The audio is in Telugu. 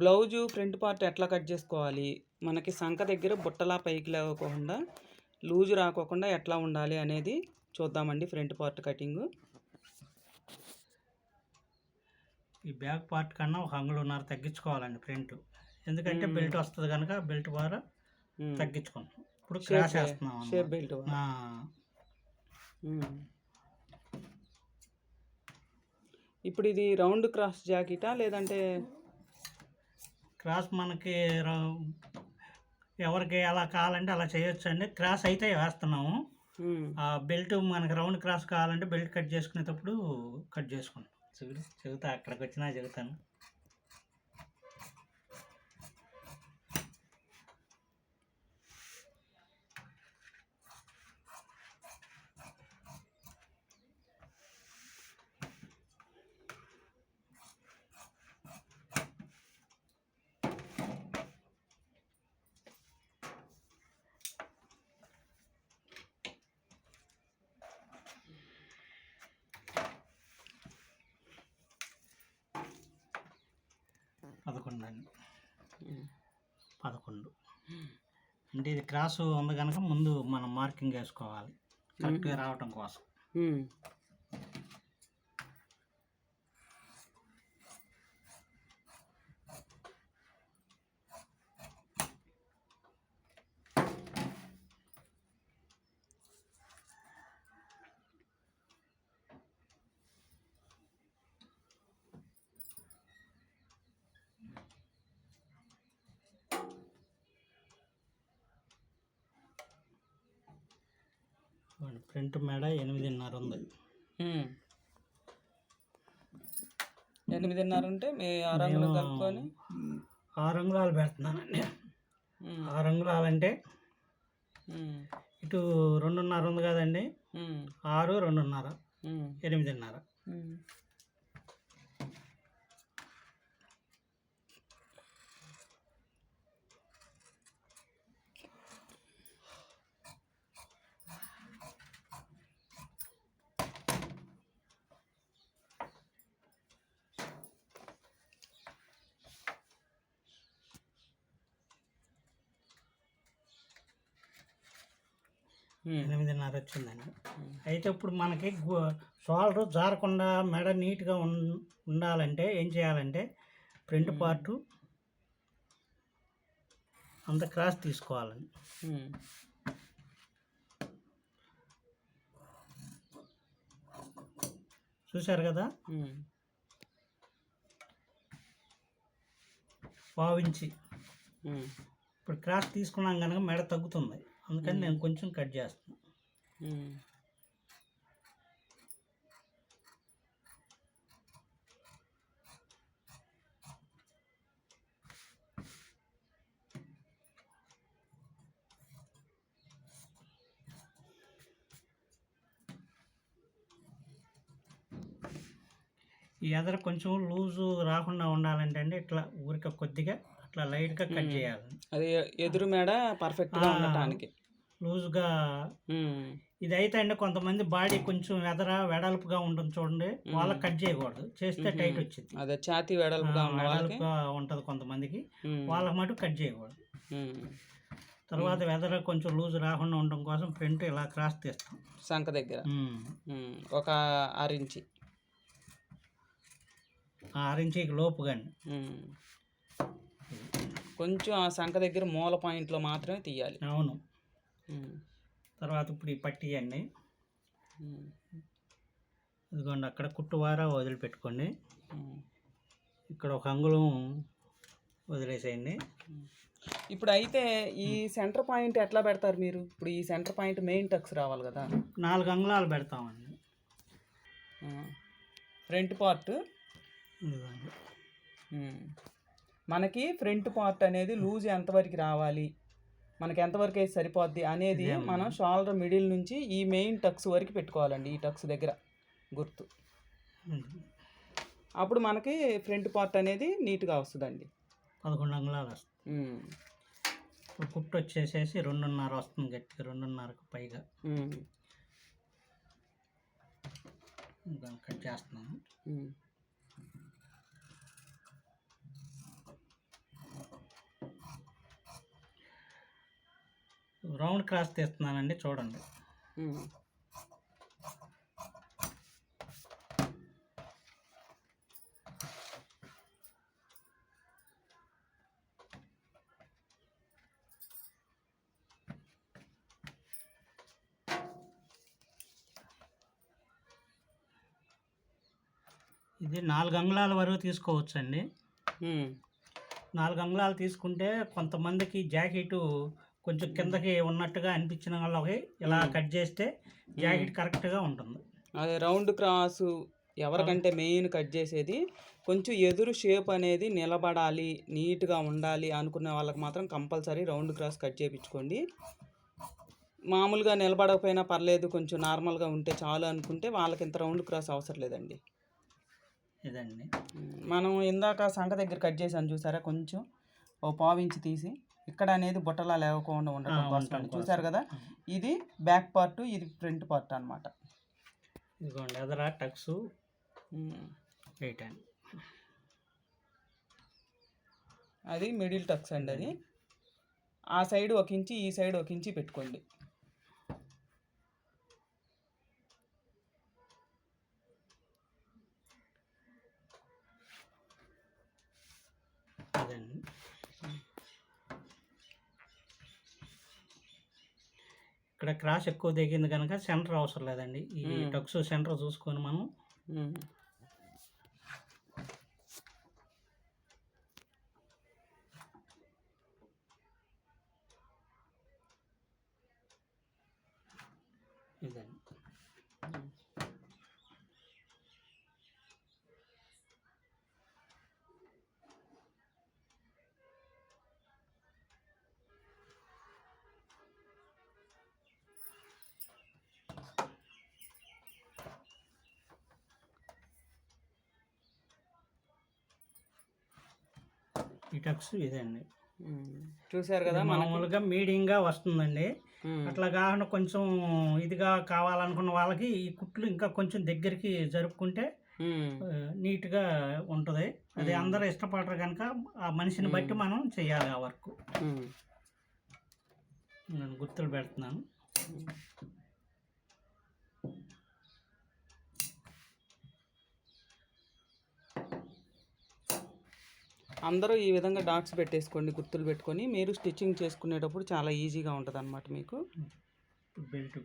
బ్లౌజు ఫ్రంట్ పార్ట్ ఎట్లా కట్ చేసుకోవాలి? మనకి సంక దగ్గర బుట్టలా పైకి లేవకుండా లూజు రాకోకుండా ఎట్లా ఉండాలి అనేది చూద్దామండి ఫ్రంట్ పార్ట్ కటింగ్. ఈ బ్యాక్ పార్ట్ కన్నా ఒక అంగుళన్నర తగ్గించుకోవాలండి ప్రింట్ ఎందుకంటే. బెల్ట్ వస్తుంది కనుక బెల్ట్ ద్వారా తగ్గించుకుంటాం. ఇప్పుడు వేస్తున్నాం షేప్. బెల్ట్ ఇప్పుడు ఇది రౌండ్ క్రాస్ జాకెటా లేదంటే క్రాస్ మనకి ఎవరికి ఎలా కావాలంటే అలా చేయొచ్చు అండి క్రాస్ అయితే వేస్తున్నాము. ఆ బెల్ట్ మనకి రౌండ్ క్రాస్ కావాలంటే బెల్ట్ కట్ చేసుకునేటప్పుడు కట్ చేసుకుంటాం. చూడు చెబుతా అక్కడికి వచ్చినా చెబుతాను. పదకొండు అండి. పదకొండు. అంటే ఇది క్రాస్ ఉంది కనుక ముందు మనం మార్కింగ్ వేసుకోవాలి. కరెక్ట్గా రావటం కోసం. ఫ్రంట్ మేడ ఎనిమిదిన్నర ఉంది. ఎనిమిదిన్నర ఉంటే మీ ఆరంగులు మేము కలుపుకొని ఆరు అంగుళాలు పెడుతున్నానండి. ఆరు అంగుళాలు అంటే. ఇటు రెండున్నర ఉంది కదండి. ఆరు రెండున్నర. ఎనిమిదిన్నర ఎనిమిదిన్నర వచ్చిందండి. అయితే ఇప్పుడు మనకి షోల్డర్ జారకుండా మెడ నీట్గా ఉండాలంటే ఏం చేయాలంటే ఫ్రంట్ పార్ట్ అంత క్రాస్ తీసుకోవాలండి. చూశారు కదా. పావించి. ఇప్పుడు క్రాస్ తీసుకున్నాం కనుక మెడ తగ్గుతుంది అందుకని నేను కొంచెం కట్ చేస్తాను మ్మ్. ఈ ఎదర కొంచెం లూజు రాకుండా ఉండాలంటే అండి ఇట్లా ఊరిక కొద్దిగా అట్లా లైట్గా కట్. చేయాలి. అది ఎదురు మేడ పర్ఫెక్ట్గా. ఉండటానికి. లూజ్గా అయితే అండి కొంతమంది బాడీ కొంచెం ఎదర వెడల్పుగా ఉంటుంది చూడండి. వాళ్ళకి కట్ చేయకూడదు. చేస్తే. టైట్ వచ్చింది. అదే ఛాతీ వెడల్పుగా వెడల్పుగా ఉంటుంది కొంతమందికి. వాళ్ళకి మటు కట్ చేయకూడదు. తర్వాత వెదర్ కొంచెం లూజ్ రాకుండా ఉండడం కోసం ఫ్రంట్ ఇలా క్రాస్ తీస్తాం. సంక దగ్గర. ఒక ఆరు ఇంచి. ఆ ఆరించీకి లోపుగా అండి మ్మ్. కొంచెం ఆ సంక దగ్గర మూల పాయింట్లో మాత్రమే తీయాలి. అవును. తర్వాత ఇప్పుడు ఈ పట్టీ అండి. ఇదిగోండి అక్కడ కుట్టువారా వదిలిపెట్టుకోండి. ఇక్కడ ఒక అంగుళం వదిలేసేయండి. ఇప్పుడు అయితే ఈ సెంటర్ పాయింట్ ఎట్లా పెడతారు మీరు? ఇప్పుడు ఈ సెంటర్ పాయింట్ మెయిన్ టక్స్ రావాలి కదా. నాలుగు అంగుళాలు పెడతామండి. Front part. ఇదిగోండి. మనకి ఫ్రంట్ పార్ట్ అనేది లూజ్ ఎంతవరకు రావాలి? మనకి ఎంతవరకు అయితే సరిపోద్ది అనేది. మనం షోల్డర్ మిడిల్ నుంచి ఈ మెయిన్ టక్స్ వరకు పెట్టుకోవాలండి ఈ టక్స్ దగ్గర గుర్తు. అప్పుడు మనకి ఫ్రంట్ పార్ట్ అనేది నీట్గా వస్తుందండి. పదకొండు అంగుళాలు వస్తుంది. కుట్టు వచ్చేసేసి రెండున్నర వస్తుంది గట్టిగా రెండున్నరకు పైగా. కట్ చేస్తున్నాను. రౌండ్ క్రాస్ తీస్తున్నానండి చూడండి. ఇది నాలుగు అంగుళాల వరకు తీసుకోవచ్చండి. నాలుగు అంగుళాలు తీసుకుంటే కొంతమందికి జాకెట్ కొంచెం కిందకి ఉన్నట్టుగా అనిపించిన వాళ్ళకి ఇలా కట్ చేస్తే జాకెట్ కరెక్ట్గా ఉంటుంది. అదే రౌండ్ క్రాసు ఎవరికంటే మెయిన్ కట్ చేసేది కొంచెం ఎదురు షేప్ అనేది నిలబడాలి నీట్గా ఉండాలి అనుకునే వాళ్ళకి మాత్రం కంపల్సరీ రౌండ్ క్రాస్ కట్ చేయించుకోండి మామూలుగా నిలబడకపోయినా పర్లేదు కొంచెం నార్మల్గా ఉంటే చాలు అనుకుంటే వాళ్ళకి ఇంత రౌండ్ క్రాస్ అవసరం లేదండి. ఇదండి. మనం ఇందాక సంఖ దగ్గర కట్ చేసాను చూసారా? కొంచెం ఓ పావు ఇంచు తీసి ఇక్కడ అనేది బుట్టలా లేకుండా ఉండటం ఆ, కోసం. చూసారు కదా? ఇది బ్యాక్ పార్ట్ ఇది ఫ్రంట్ పార్ట్ అనమాట ఇదిగోండి ఎదర టక్స్. ఎయిట్ అండి అది మిడిల్ టక్స్ అండి అది. ఆ సైడ్ ఒక ఇంచి ఈ సైడ్ ఒక ఇంచి పెట్టుకోండి. అదండి. ఇక్కడ క్రాస్ ఎక్కువ దిగింది కనుక సెంటర్ అవసరం లేదండి ఈ. టక్స్ సెంటర్ చూసుకొని మనం. ఇదండి ఈ టక్స్ ఇదండి. ఉమ్. చూసారు కదా మామూలుగా మీడియంగా వస్తుందండి. అట్లా కాకుండా కొంచెం ఇదిగా కావాలనుకున్న వాళ్ళకి ఈ కుట్లు ఇంకా కొంచెం దగ్గరికి జరుపుకుంటే నీట్గా ఉంటుంది. అది. అందరూ ఇష్టపడరు కనుక ఆ మనిషిని బట్టి మనం చేయాలి ఆ వర్క్. నేను గుర్తులు పెడుతున్నాను. అందరూ ఈ విధంగా డాట్స్ పెట్టేసుకోండి గుర్తులు పెట్టుకొని. మీరు స్టిచ్చింగ్ చేసుకునేటప్పుడు చాలా ఈజీగా ఉంటుంది అనమాట మీకు బెల్ట్